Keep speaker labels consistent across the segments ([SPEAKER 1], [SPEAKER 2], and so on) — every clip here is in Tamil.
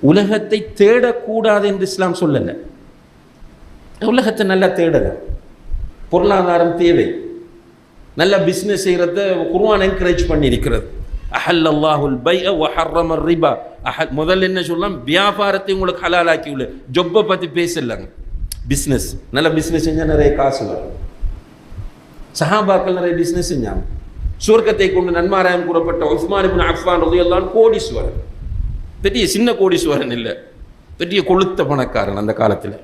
[SPEAKER 1] உலகத்தை தேடக்கூடாது என்று இஸ்லாம் சொல்லலை. உலகத்தை நல்லா தேடலாம். பொருளாதாரம் தேவை. நல்ல பிஸ்னஸ் செய்கிறத குர்வான் என்கரேஜ் பண்ணியிருக்கிறது. அஹல் அல்லாஹுல் பை ஹர்ரமர் ரிபா. அஹல் முதல்ல என்ன சொல்லலாம்? வியாபாரத்தை உங்களுக்கு ஹலாலாக்கி உள்ள ஜொப்பை பற்றி பேசலாங்க. பிஸ்னஸ் நல்ல பிஸ்னஸ் செஞ்சால் நிறைய காசு வரும். சஹாபாக்கள் நிறைய பிஸ்னஸ் செஞ்சாங்க. சுவர்க்கத்தை கொண்டு நன்மாராயம் கூறப்பட்ட உஸ்மான் இப்னு அஃபான் எல்லாம் அன்ஹு கோடீஸ்வரன் பெரிய சின்ன கோடீஸ்வரன் இல்லை. பெரிய கொளுத்த பணக்காரன் அந்த காலத்தில்.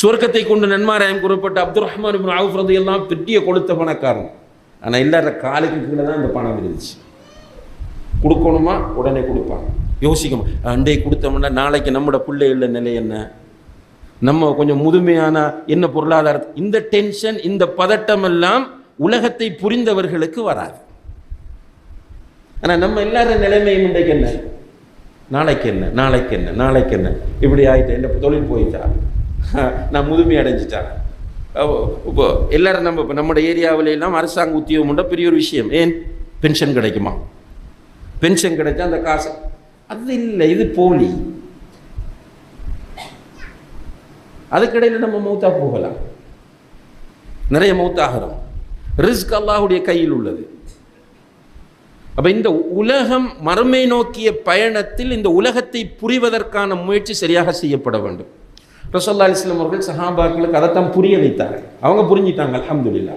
[SPEAKER 1] சுவர்க்கத்தை கொண்டு நன்மாராயம் கூறப்பட்ட அப்துல் ரஹ்மான் இப்னு அவுஃப் பெரிய கொளுத்த பணக்காரன். ஆனால் எல்லார காலுக்கு கீழே தான் இந்த பணம் இருந்துச்சு. கொடுக்கணுமா? உடனே கொடுப்பாங்க யோசிக்கணும். அண்டை கொடுத்தோம்னா நாளைக்கு நம்மளோட பிள்ளைகள நிலை என்ன? நம்ம கொஞ்சம் முதுமையான என்ன பொருளாதார இந்த டென்ஷன் இந்த பதட்டம் எல்லாம் உலகத்தை புரிந்தவர்களுக்கு வராது. ஆனால் நம்ம எல்லாரும் நிலைமையும் இன்றைக்கு என்ன? நாளைக்கு என்ன நாளைக்கு என்ன நாளைக்கு என்ன இப்படி ஆகிட்டேன் என்ன தொழில் போயிட்டா? நான் முதுமை அடைஞ்சிட்டேன் இப்போ எல்லாரும் நம்ம இப்போ நம்ம ஏரியாவில எல்லாம் அரசாங்க உத்தியோகம் உண்டா? பெரிய ஒரு விஷயம். ஏன்? பென்ஷன் கிடைக்குமா? பென்ஷன் கிடைச்சா அந்த காசு அது இல்லை இது போலி. அதுக்கிடையில் நம்ம மூத்தா போகலாம். நிறைய மூத்தாகிறோம் ரிஸ்க் அல்லாஹுடைய கையில் உள்ளது. அப்போ இந்த உலகம் மறுமை நோக்கிய பயணத்தில் இந்த உலகத்தை புரிவதற்கான முயற்சி சரியாக செய்யப்பட வேண்டும். ரசோல்லா அலிஸ்லாம் அவர்கள் சஹாபாக்களுக்கு அதைத்தான் புரிய வைத்தார்கள் அவங்க புரிஞ்சிட்டாங்க அலமதுல்லா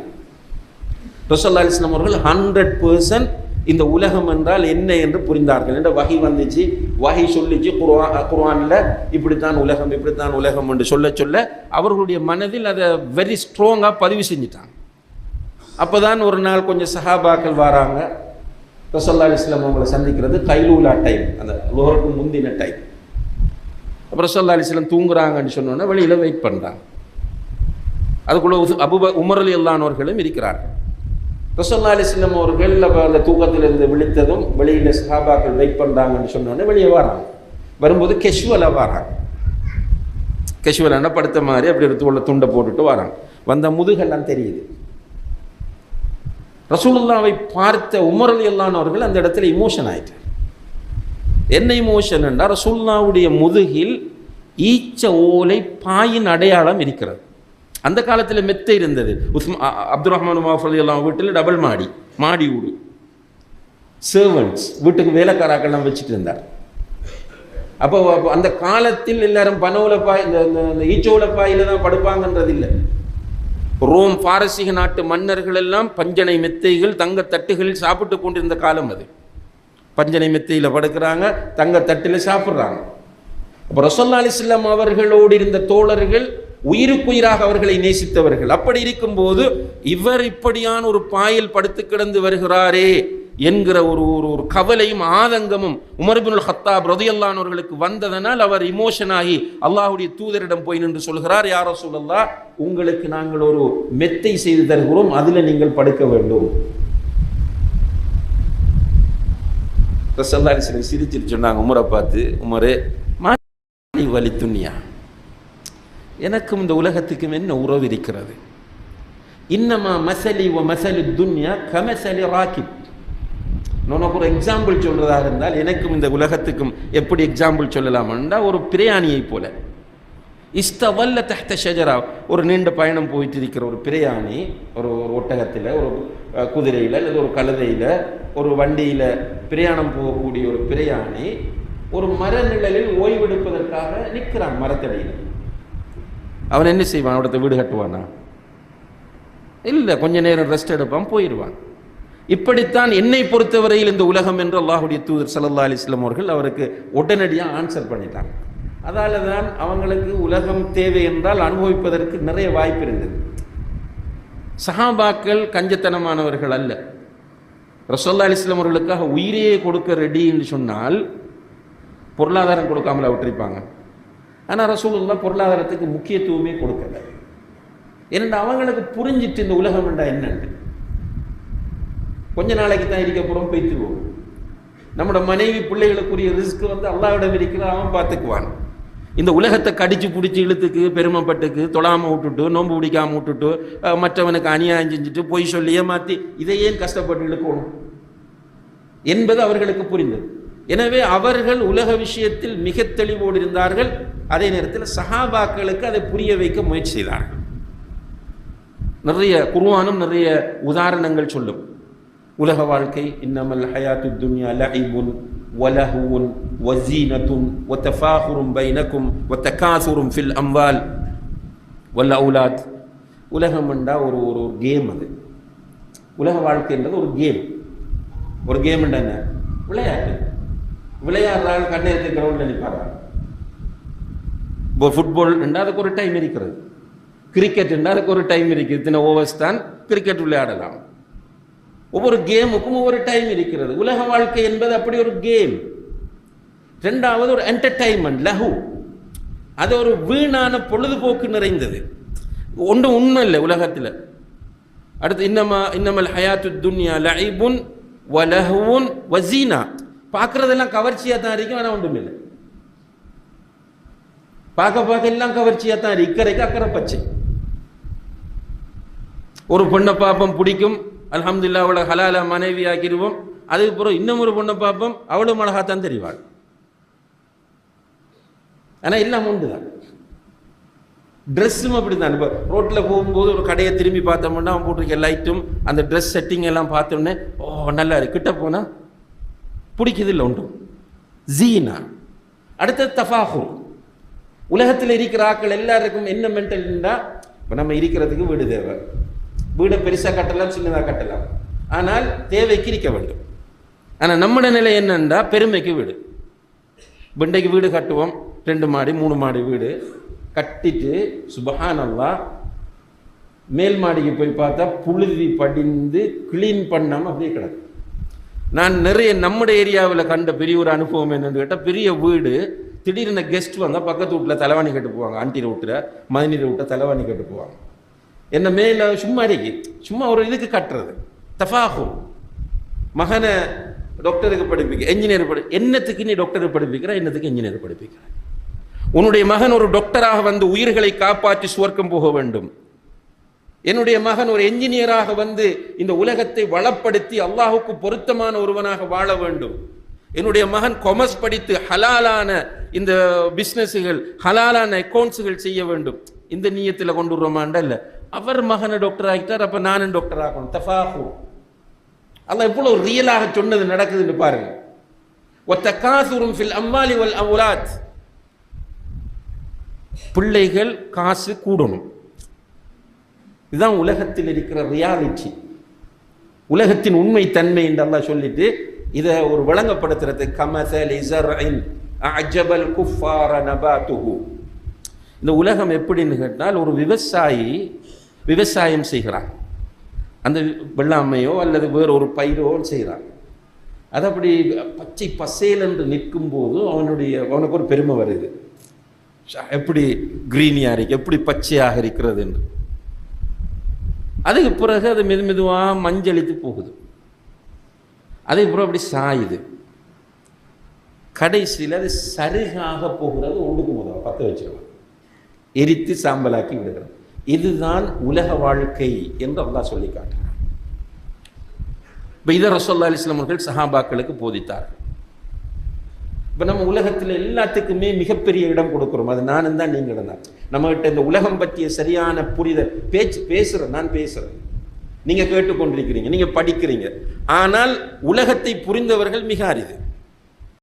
[SPEAKER 1] ரசோல்லா அலிஸ்லாம் அவர்கள் ஹண்ட்ரட் பர்சன்ட் இந்த உலகம் என்றால் என்ன என்று புரிந்தார்கள். என்ற வகை வந்துச்சு வகை சொல்லிச்சு குர்ஆ குர்ஆனில் இப்படித்தான் உலகம் இப்படித்தான் உலகம் என்று சொல்ல சொல்ல அவர்களுடைய மனதில் அதை வெரி ஸ்ட்ராங்காக பதிவு செஞ்சிட்டாங்க. அப்பதான் ஒரு நாள் கொஞ்சம் சஹாபாக்கள் வராங்க. ரசல்லா அலிஸ்லாம் அவங்களை சந்திக்கிறது கைலூலா டைம் அந்த லோருக்கு முந்தின டைம் அப்புறம் ரசல்லா அலிஸ்லாம் தூங்குறாங்கன்னு சொன்னோன்னே வெளியில் வெயிட் பண்ணுறாங்க அதுக்குள்ள உஸ்- அபுப உமர் அலி இருக்கிறார்கள். ரசல்லா அலிஸ்லாம் அவர்கள் அந்த தூக்கத்திலிருந்து விழித்ததும் வெளியில் சஹாபாக்கள் வெயிட் பண்ணுறாங்கன்னு சொன்னோன்னே வெளியே வராங்க. வரும்போது கெஷுவலாக வராங்க. கெஷுவலான படுத்த மாதிரி அப்படி எடுத்து உள்ள துண்டை போட்டுட்டு வராங்க. வந்த முதுகெல்லாம் தெரியுது. ரசூலுல்லாவை பார்த்த உமர் அலி அல்லானவர்கள் அந்த இடத்துல இமோஷன் ஆயிட்டார். என்ன இமோஷன் என்றால் ரசூல்லாவுடைய முதுகில் ஈச்ச ஓலை பாயின் அடையாளம் இருக்கிறது. அந்த காலத்தில் மெத்தை இருந்தது. உஸ்மா அ- அப்துல் ரஹ்மான் மாஃப் அலி அல்லா வீட்டில் டபுள் மாடி மாடி வீடு. சர்வன்ட்ஸ் வீட்டுக்கு வேலைக்காராக்கள்லாம் வச்சுட்டு இருந்தார். அப்போ அந்த காலத்தில் எல்லாரும் பனவுல பாய் இந்த இந்த ஈச்சோல பாயில தான் படுப்பாங்கன்றது இல்லை ரோம் பாரசீக நாட்டு மன்னர்கள் எல்லாம் பஞ்சனை மெத்தைகள் தங்க தட்டுகளில் சாப்பிட்டு கொண்டிருந்த காலம் அது. பஞ்சனை மெத்தையில் படுக்கிறாங்க தங்க தட்டில் சாப்பிட்றாங்க. அப்போ ரசோல்லா அலிஸ்லாம் அவர்களோடு இருந்த தோழர்கள் உயிருக்குயிராக அவர்களை நேசித்தவர்கள். அப்படி இருக்கும்போது இவர் இப்படியான ஒரு பாயில் படுத்து கிடந்து வருகிறாரே. என்கிற ஒரு ஒரு ஒரு கவலையும் ஆதங்கமும் உமர்பின் ஹத்தாப் ரதையல்லானவர்களுக்கு வந்ததனால் அவர் இமோஷன் ஆகி அல்லாஹுடைய தூதரிடம் போய் நின்று சொல்கிறார் யாரோ சொல்லல்லா உங்களுக்கு நாங்கள் ஒரு மெத்தை செய்து தருகிறோம் அதில் நீங்கள் படுக்க வேண்டும். ரசல்லா சிரிச்சிட்டு சொன்னாங்க உமரை பார்த்து உமரே மாலி வலி துன்யா. எனக்கும் இந்த உலகத்துக்கும் என்ன உறவு இருக்கிறது? இன்னமா மசலி வ மசலி துன்யா கமசலி ராக்கிப். உனக்கு ஒரு எக்ஸாம்பிள் சொல்கிறதாக இருந்தால் எனக்கும் இந்த உலகத்துக்கும் எப்படி எக்ஸாம்பிள் சொல்லலாம்னா ஒரு பிரயாணியை போல. இஸ்தவல்ல தஹ்த ஷஜரா ஒரு நீண்ட பயணம் போயிட்டு இருக்கிற ஒரு பிரயாணி ஒரு ஒரு ஒட்டகத்தில் ஒரு குதிரையில் அல்லது ஒரு கழுதையில் ஒரு வண்டியில் பிரயாணம் போகக்கூடிய ஒரு பிரயாணி ஒரு மர நிழலில் ஓய்வெடுப்பதற்காக நிற்கிறான் மரத்தடியில். அவன் என்ன செய்வான்? அவடத்த வீடு கட்டுவானா? இல்லை கொஞ்ச நேரம் ரெஸ்ட் எடுப்பான் போயிடுவான் இப்படித்தான் என்னை பொறுத்தவரையில் இந்த உலகம் என்று அல்லாஹுடைய தூதர் சல்லா அலிஸ்லாம் அவர்கள் அவருக்கு உடனடியாக ஆன்சர் பண்ணிட்டாங்க. அதால தான் அவங்களுக்கு உலகம் தேவை என்றால் அனுபவிப்பதற்கு நிறைய வாய்ப்பு இருந்தது. சஹாபாக்கள் கஞ்சத்தனமானவர்கள் அல்ல. ரசோல்லா அலிஸ்லாம் அவர்களுக்காக உயிரையே கொடுக்க ரெடி என்று சொன்னால் பொருளாதாரம் கொடுக்காமல விட்டுருப்பாங்க. ஆனால் ரசூலுல்லா பொருளாதாரத்துக்கு முக்கியத்துவமே கொடுக்கல. ஏன்னா அவங்களுக்கு புரிஞ்சிட்டு இந்த உலகம் என்றால் என்னன்னு கொஞ்ச நாளைக்கு தான் இருக்க போகிறோம் போய்த்துருவோம் நம்மளோட மனைவி பிள்ளைகளுக்குரிய ரிஸ்க் வந்து அல்லாவிடம் இருக்கிறான் அவன் பார்த்துக்குவான். இந்த உலகத்தை கடிச்சு பிடிச்சி இழுத்துக்கு பெருமைப்பட்டுக்கு தொழாமல் விட்டுட்டு நோன்பு பிடிக்காமல் விட்டுட்டு மற்றவனுக்கு அநியாயம் செஞ்சுட்டு பொய் சொல்லி ஏமாற்றி இதை ஏன் கஷ்டப்பட்டு இழுக்கணும்? என்பது அவர்களுக்கு புரிந்தது. எனவே அவர்கள் உலக விஷயத்தில் மிக தெளிவோடு இருந்தார்கள். அதே நேரத்தில் சஹாபாக்களுக்கு அதை புரிய வைக்க முயற்சி செய்தார்கள். நிறைய குருவானும் நிறைய உதாரணங்கள் சொல்லும். உலக வாழ்க்கை இன்னமல் ஹயாத்து துன்யா லஹிபுன் வலஹுன் வசீனத்துன் ஒத்தஃபாஹுரும் பைனக்கும் ஒத்த காசுரும் ஃபில் அம்வால் வல்ல அவுலாத். உலகம் என்றா ஒரு ஒரு ஒரு கேம் அது. உலக வாழ்க்கைன்றது ஒரு கேம் ஒரு கேம் என்ன? விளையாட்டு. விளையாடுறாங்க கண்ணேற்று கிரவுண்டில் நிற்பாங்க இப்போ ஃபுட்பால் என்றால் அதுக்கு ஒரு டைம் இருக்கிறது. கிரிக்கெட் என்றால் அதுக்கு ஒரு டைம் இருக்குது. இத்தனை ஓவர்ஸ் தான் கிரிக்கெட் விளையாடலாம். ஒவ்வொரு கேமுக்கும் ஒவ்வொரு டைம் இருக்கிறது. உலக வாழ்க்கை என்பது அப்படி ஒரு கேம் ரெண்டாவது ஒரு என்டர்டைன்மெண்ட் லஹு. அது ஒரு வீணான பொழுதுபோக்கு நிறைந்தது. ஒன்றும் உண்மை இல்லை உலகத்தில். அடுத்து இன்னமா இன்னமல் ஹயாத்து துன்யா லஐபுன் வலஹுன் வசீனா. பார்க்குறதெல்லாம் கவர்ச்சியாக தான் இருக்கும் ஆனால் ஒன்றும் இல்லை. பார்க்க பார்க்க எல்லாம் கவர்ச்சியாக தான் இருக்கு. இக்கரைக்கு அக்கறை பச்சை. ஒரு பொண்ணை பாப்பம் பிடிக்கும். அலமதுல்லா அவளை ஹலால மனைவி ஆக்கிடுவோம் அதுக்கப்புறம் இன்னும் ஒரு பொண்ணை பார்ப்போம். அவளும் அழகாத்தான் தெரிவாள். ஆனால் எல்லாம் உண்டு தான் ட்ரெஸ்ஸும் அப்படி தான் இப்போ ரோட்டில் போகும்போது ஒரு கடையை திரும்பி பார்த்தோம்னா அவன் போட்டிருக்க லைட்டும் அந்த ட்ரெஸ் செட்டிங் எல்லாம் பார்த்தோன்னே ஓ நல்லா இருக்கு. கிட்ட போனால் பிடிக்குது இல்லை உண்டு. ஜீனா. அடுத்தது தஃபாஹும். உலகத்தில் இருக்கிற ஆக்கள் எல்லாருக்கும் என்ன மென்டல்னா இப்போ நம்ம இருக்கிறதுக்கு வீடு தேவை. வீடை பெருசாக கட்டலாம் சின்னதாக கட்டலாம். ஆனால் தேவைக்கு இருக்க வேண்டும். ஆனால் நம்மட நிலை என்னன்னா பெருமைக்கு வீடு. பிண்டைக்கு வீடு கட்டுவோம். ரெண்டு மாடி மூணு மாடி வீடு. கட்டிட்டு சுபஹானல்லா மேல் மாடிக்கு போய் பார்த்தா புழுதி படிந்து கிளீன் பண்ணாமல் அப்படியே கிடக்கு. நான் நிறைய நம்முடைய ஏரியாவில் கண்ட பெரிய ஒரு அனுபவம் என்னன்னு கேட்டால் பெரிய வீடு திடீர்னு கெஸ்ட் வந்தால் பக்கத்து வீட்டில் தலைவாணி கட்டு போவாங்க. ஆண்டி ரூட்டில் மதினி வீட்டை தலைவாணி கட்டு போவாங்க. என்ன மேலே சும்மா இருக்கு. சும்மா ஒரு இதுக்கு கட்டுறது. தஃபாகும் மகனை டாக்டருக்கு படிப்பிக்க என்ஜினியர் படி என்னத்துக்கு நீ டாக்டருக்கு படிப்பிக்கிற என்னத்துக்கு இன்ஜினியர் படிப்பிக்கிற? உன்னுடைய மகன் ஒரு டாக்டராக வந்து உயிர்களை காப்பாற்றி சுவர்க்கம் போக வேண்டும். என்னுடைய மகன் ஒரு என்ஜினியராக வந்து இந்த உலகத்தை வளப்படுத்தி அல்லாஹுக்கு பொருத்தமான ஒருவனாக வாழ வேண்டும். என்னுடைய மகன் கொமர்ஸ் படித்து ஹலாலான இந்த பிஸ்னஸுகள் ஹலாலான அக்கௌண்ட்ஸுகள் செய்ய வேண்டும். இந்த நீயத்தில் கொண்டு வருவோமாண்டா இல்லை. அவர் மகனை டாக்டர் ஆகிட்டார் அப்போ நானும் டாக்டர் ஆகணும். தஃபாஹூ அல்லாஹ் எவ்வளோ ரியலாக சொன்னது நடக்குதுன்னு பாருங்க. ஒத்த காசுரும் ஃபில் அம்மாலி வல் அவுலாத் பிள்ளைகள் காசு கூடணும். இதுதான் உலகத்தில் இருக்கிற ரியாலிட்டி உலகத்தின் உண்மை தன்மை என்றெல்லாம் சொல்லிட்டு இதை ஒரு விளங்கப்படுத்துறது கமசல் இசர்இன் அஜபல் குஃபார நபாத்துஹு. இந்த உலகம் எப்படின்னு கேட்டால் ஒரு விவசாயி விவசாயம் செய்கிறான். அந்த வெள்ளாமையோ அல்லது வேறு ஒரு பயிரோ செய்கிறான். அது அப்படி பச்சை பசேல் என்று நிற்கும் போது அவனுடைய அவனுக்கு ஒரு பெருமை வருது. எப்படி க்ரீனியாக இருக்கு எப்படி பச்சையாக இருக்கிறது என்று. அதுக்கு பிறகு அது மெது மெதுவாக மஞ்சளித்து போகுது. அதுக்கப்புறம் அப்படி சாயுது. கடைசியில் அது சருகாக போகிறது ஒன்றுக்கு முதல். பற்ற வச்சிருவான் எரித்து சாம்பலாக்கி விடுகிறோம் இதுதான் உலக வாழ்க்கை என்று அல்லாஹ் சொல்லி காட்டுறான் இப்போ இதை ரசோல்லா அலிஸ்லாம் அவர்கள் சஹாபாக்களுக்கு போதித்தார்கள் இப்போ நம்ம உலகத்தில் எல்லாத்துக்குமே மிகப்பெரிய இடம் கொடுக்குறோம். அது நானும் தான் நீங்களும் தான். நம்மகிட்ட இந்த உலகம் பற்றிய சரியான புரிதல் பேச்சு பேசுகிறேன் நான் பேசுகிறேன் நீங்கள் கேட்டுக்கொண்டிருக்கிறீங்க நீங்கள் படிக்கிறீங்க. ஆனால் உலகத்தை புரிந்தவர்கள் மிக அரிது.